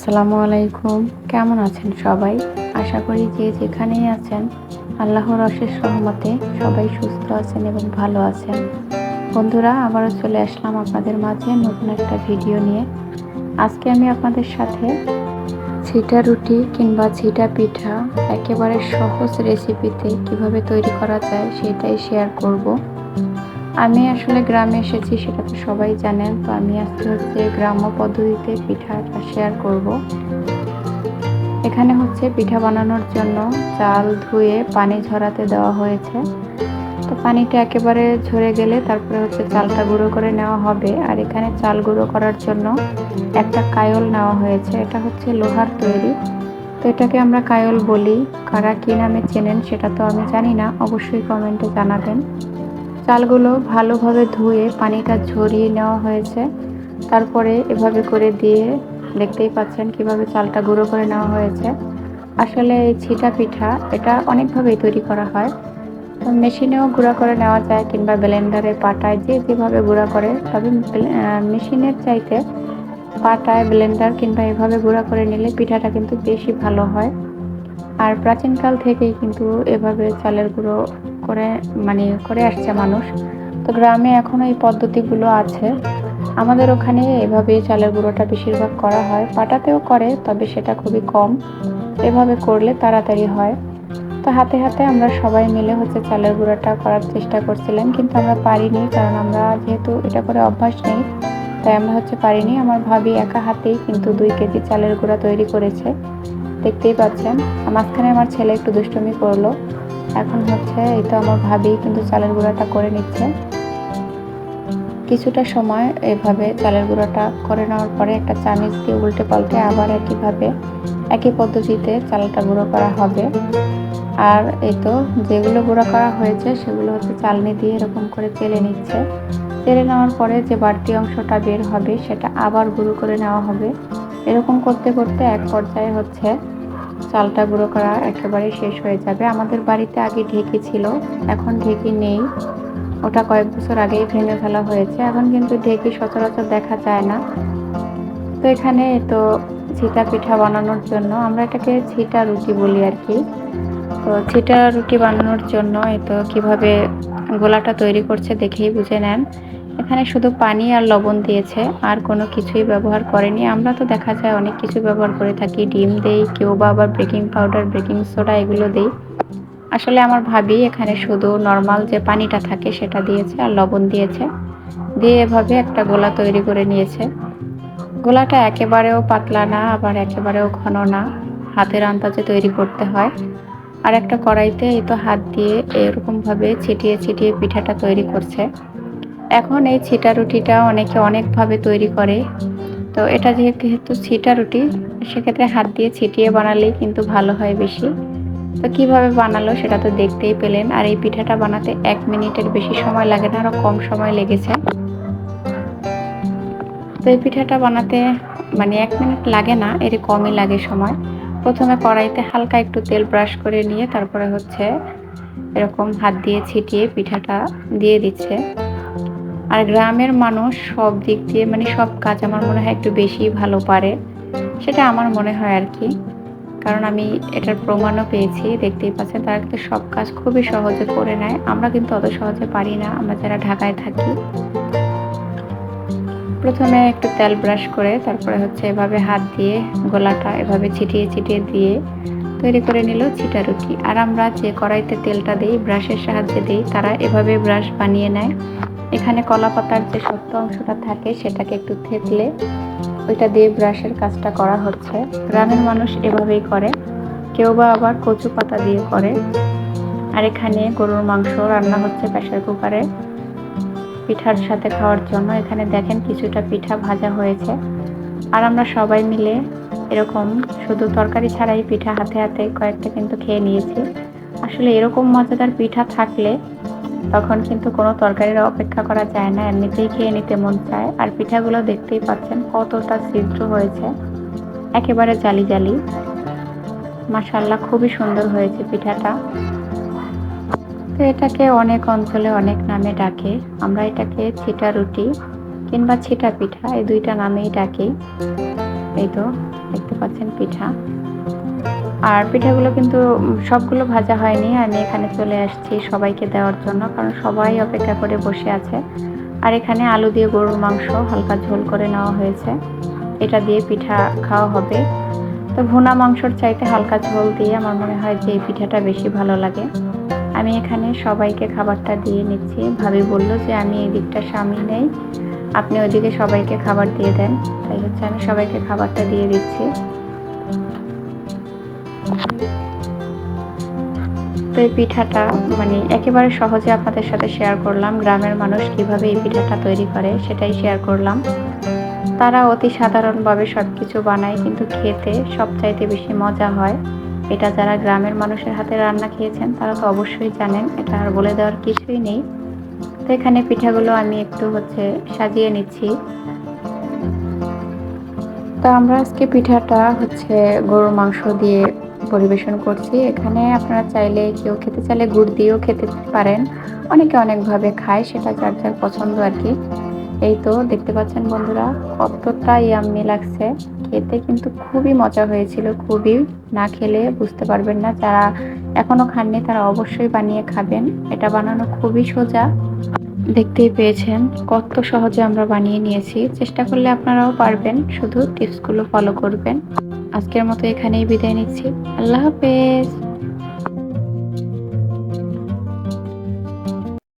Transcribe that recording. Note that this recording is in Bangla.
আসসালামু আলাইকুম। কেমন আছেন সবাই? আশা করি যে যেখানেই আছেন, আল্লাহর অশেষ রহমতে সবাই সুস্থ আছেন এবং ভালো আছেন। বন্ধুরা, আবারও চলে আসলাম আপনাদের মাঝে নতুন একটা ভিডিও নিয়ে। আজকে আমি আপনাদের সাথে ছিটা রুটি কিংবা ছিটা পিঠা একেবারে সহজ রেসিপিতে কীভাবে তৈরি করা যায় সেটাই শেয়ার করব। আমি আসলে গ্রামে এসেছি, সেটা তো সবাই জানেন। তো আমি আজকে হচ্ছে গ্রাম্য পদ্ধতিতে পিঠাটা শেয়ার করব। এখানে হচ্ছে পিঠা বানানোর জন্য চাল ধুয়ে পানি ঝরাতে দেওয়া হয়েছে। তো পানিটা একেবারে ঝরে গেলে তারপরে হচ্ছে চালটা গুঁড়ো করে নেওয়া হবে। আর এখানে চাল গুঁড়ো করার জন্য একটা কায়ল নেওয়া হয়েছে। এটা হচ্ছে লোহার তৈরি। তো এটাকে আমরা কায়ল বলি। কারা কী নামে চেনেন সেটা তো আমি জানি না। অবশ্যই কমেন্টে জানাবেন। চালগুলো ভালোভাবে ধুয়ে পানিটা ঝরিয়ে নেওয়া হয়েছে। তারপরে এভাবে করে দিয়ে দেখতেই পাচ্ছেন কীভাবে চালটা গুঁড়ো করে নেওয়া হয়েছে। আসলে এই ছিটা পিঠা এটা অনেকভাবেই তৈরি করা হয়। মেশিনেও গুঁড়া করে নেওয়া যায় কিংবা ব্লেন্ডারে পাটায় যে যেভাবে গুঁড়া করে, তবে মেশিনের চাইতে পাটায় ব্লেন্ডার কিংবা এভাবে গুঁড়া করে নিলে পিঠাটা কিন্তু বেশি ভালো হয়। আর প্রাচীনকাল থেকেই কিন্তু এভাবে চালের গুঁড়ো করে মানে করে আসছে মানুষ। তো গ্রামে এখনও এই পদ্ধতিগুলো আছে। আমাদের ওখানে এভাবে চালের গুঁড়োটা বেশিরভাগ করা হয়। পাটাতেও করে, তবে সেটা খুবই কম। এভাবে করলে তাড়াতাড়ি হয়। তো হাতে হাতে আমরা সবাই মিলে হচ্ছে চালের গুঁড়োটা করার চেষ্টা করছিলাম, কিন্তু আমরা পারিনি, কারণ আমরা যেহেতু এটা করে অভ্যাস নেই, তাই আমরা হচ্ছে পারিনি। আমার ভাবি একা হাতেই কিন্তু দুই কেজি চালের গুঁড়া তৈরি করেছে। দেখতেই পাচ্ছেন। মাঝখানে আমার ছেলে একটু দুষ্টমি করল। এখন হচ্ছে এই তো আমার ভাবি কিন্তু চালের গুঁড়াটা করে নিচ্ছে। কিছুটা সময় এভাবে চালের গুঁড়োটা করে নেওয়ার পরে একটা চামিচ দিয়ে উল্টে পাল্টে আবার একইভাবে, একই পদ্ধতিতে চালটা গুঁড়ো করা হবে। আর এই তো যেগুলো গুঁড়ো করা হয়েছে সেগুলো হচ্ছে চালনি দিয়ে এরকম করে চেলে নিচ্ছে। তেলে নেওয়ার পরে যে বাড়তি অংশটা বের হবে সেটা আবার গুঁড়ো করে নেওয়া হবে। এরকম করতে করতে এক পর্যায়ে হচ্ছে চালটা গুঁড়ো করা একেবারে শেষ হয়ে যাবে। আমাদের বাড়িতে আগে ঢেকি ছিল, এখন ঢেকি নেই। ওটা কয়েক বছর আগেই ভেঙে ফেলা হয়েছে, এখন কিন্তু ঢেকি সচরাচর দেখা যায় না। তো এখানে তো ছিটা পিঠা বানানোর জন্য আমরা এটাকে ছিটা রুটি বলি আর কি। তো ছিটা রুটি বানানোর জন্য এ তো কীভাবে গোলাটা তৈরি করছে দেখেই বুঝে নেন। এখানে শুধু পানি আর লবণ দিয়েছে, আর কোনো কিছুই ব্যবহার করেনি। আমরা তো দেখা যায় অনেক কিছু ব্যবহার করে থাকি, ডিম দেই, কেউ বা আবার বেকিং পাউডার, বেকিং সোডা এগুলো দিই। আসলে আমার ভাবি এখানে শুধু নর্মাল যে পানিটা থাকে সেটা দিয়েছে আর লবণ দিয়েছে। দিয়ে এভাবে একটা গোলা তৈরি করে নিয়েছে। গোলাটা একেবারেও পাতলা না, আবার একেবারেও ঘন না। হাতের আন্দাজে তৈরি করতে হয়। আর একটা কড়াইতে এই তো হাত দিয়ে এরকমভাবে ছিটিয়ে ছিটিয়ে পিঠাটা তৈরি করছে। এখন এই ছিটা রুটিটা অনেকে অনেকভাবে তৈরি করে। তো এটা যেহেতু ছিটা রুটি, সেক্ষেত্রে হাত দিয়ে ছিটিয়ে বানালেই কিন্তু ভালো হয় বেশি। তো কীভাবে বানালো সেটা তো দেখতেই পেলেন। আর এই পিঠাটা বানাতে এক মিনিটের বেশি সময় লাগে না আরও কম সময় লেগেছে। তো এই পিঠাটা বানাতে মানে এক মিনিট লাগে না, এর কমই লাগে সময়। প্রথমে কড়াইতে হালকা একটু তেল ব্রাশ করে নিয়ে তারপরে হচ্ছে এরকম হাত দিয়ে ছিটিয়ে পিঠাটা দিয়ে দিচ্ছে। আর গ্রামের মানুষ সব দিক দিয়ে মানে সব কাজ আমার মনে হয় একটু বেশি ভালো পারে। সেটা আমার মনে হয় আর কি। কারণ আমি এটার প্রমাণও পেয়েছি, দেখতেই পাচ্ছেন, তারা কিন্তু সব কাজ খুবই সহজে করে নেয়। আমরা কিন্তু অত সহজে পারি না, আমরা যারা ঢাকায় থাকি। প্রথমে একটু তেল ব্রাশ করে, তারপরে হচ্ছে এভাবে হাত দিয়ে গোলাটা এভাবে ছিটিয়ে ছিটিয়ে দিয়ে তৈরি করে নিল ছিটা রুটি আর আমরা যে কড়াইতে তেলটা দিই, ব্রাশের সাহায্যে দিই, তারা এভাবে ব্রাশ বানিয়ে নেয়। এখানে কলা পাতার যে শক্ত অংশটা থাকে, সেটাকে একটু থেতলে ওইটা দিয়ে ব্রাশের কাজটা করা হচ্ছে। গ্রামের মানুষ এভাবেই করে। কেউ বা আবার কচু পাতা দিয়ে করে। আর এখানে গরুর মাংস রান্না হচ্ছে প্রেশার কুকারে। পিঠার সাথে খাওয়ার জন্য এখানে দেখেন কিছুটা পিঠা ভাজা হয়েছে। আর আমরা সবাই মিলে এরকম শুধু তরকারি ছাড়াই পিঠা হাতে হাতে কয়েকটা কিন্তু খেয়ে নিয়েছি। আসলে এরকম মজাদার পিঠা থাকলে তখন কিন্তু কোনো তরকারির অপেক্ষা করা যায় না। এমনিতেই খেয়ে নিতে মন চায়। আর পিঠাগুলো দেখতেই পাচ্ছেন কতটা ছিদ্র হয়েছে। একেবারে জালি জালি। মাসাল্লাহ খুবই সুন্দর হয়েছে পিঠাটা। তো এটাকে অনেক অঞ্চলে অনেক নামে ডাকে। আমরা এটাকে ছিটা রুটি কিংবা ছিটা পিঠা, এই দুইটা নামেই ডাকি। এই তো, দেখতে পাচ্ছেন পিঠা। আর পিঠাগুলো কিন্তু সবগুলো ভাজা হয়নি, আমি এখানে চলে আসছি সবাইকে দেওয়ার জন্য, কারণ সবাই অপেক্ষা করে বসে আছে। আর এখানে আলু দিয়ে গরুর মাংস হালকা ঝোল করে নেওয়া হয়েছে। এটা দিয়ে পিঠা খাওয়া হবে। তো ভুনা মাংসর চাইতে হালকা ঝোল দিয়ে আমার মনে হয় যে এই পিঠাটা বেশি ভালো লাগে। আমি এখানে সবাইকে খাবারটা দিয়ে নিচ্ছি। ভাবি বলল যে আমি এই দিকটা সামনে নেই। আপনি ওইদিকে সবাইকে খাবার দিয়ে দেন। তাই হচ্ছে আমি সবাইকে খাবারটা দিয়ে দিচ্ছি। তো এই পিঠাটা মানে একেবারে সহজে আপনাদের সাথে শেয়ার করলাম, গ্রামের মানুষ কীভাবে এই পিঠাটা তৈরি করে সেটাই শেয়ার করলাম। তারা অতি সাধারণভাবে সব কিছু বানায়, কিন্তু খেতে সবচাইতে বেশি মজা হয়। এটা যারা গ্রামের মানুষের হাতে রান্না খেয়েছেন, তারা তো অবশ্যই জানেন, এটা আর বলে দেওয়ার কিছুই নেই। তো এখানে পিঠাগুলো আমি একটু হচ্ছে সাজিয়ে নিচ্ছি। তো আমরা আজকে পিঠাটা হচ্ছে গরুর মাংস দিয়ে পরিবেশন করছি। এখানে আপনারা চাইলে কেউ খেতে চাইলে গুড় দিয়েও খেতে পারেন। অনেকে অনেকভাবে খায়, সেটা যার যার পছন্দ আর কি। এই তো, দেখতে পাচ্ছেন বন্ধুরা, কতটা ইয়াম্মি লাগছে। খেতে কিন্তু খুবই মজা হয়েছিল, খুবই। না খেলে বুঝতে পারবেন না, যারা এখনও খাননি তারা অবশ্যই বানিয়ে খাবেন। এটা বানানো খুবই সোজা। দেখতেই পেয়েছেন কত সহজে আমরা বানিয়ে নিয়েছি। চেষ্টা করলে আপনারাও পারবেন। শুধু টিপসগুলো ফলো করবেন। আজকের মতো এখানেই বিদায় নিচ্ছি। আল্লাহ হাফেজ।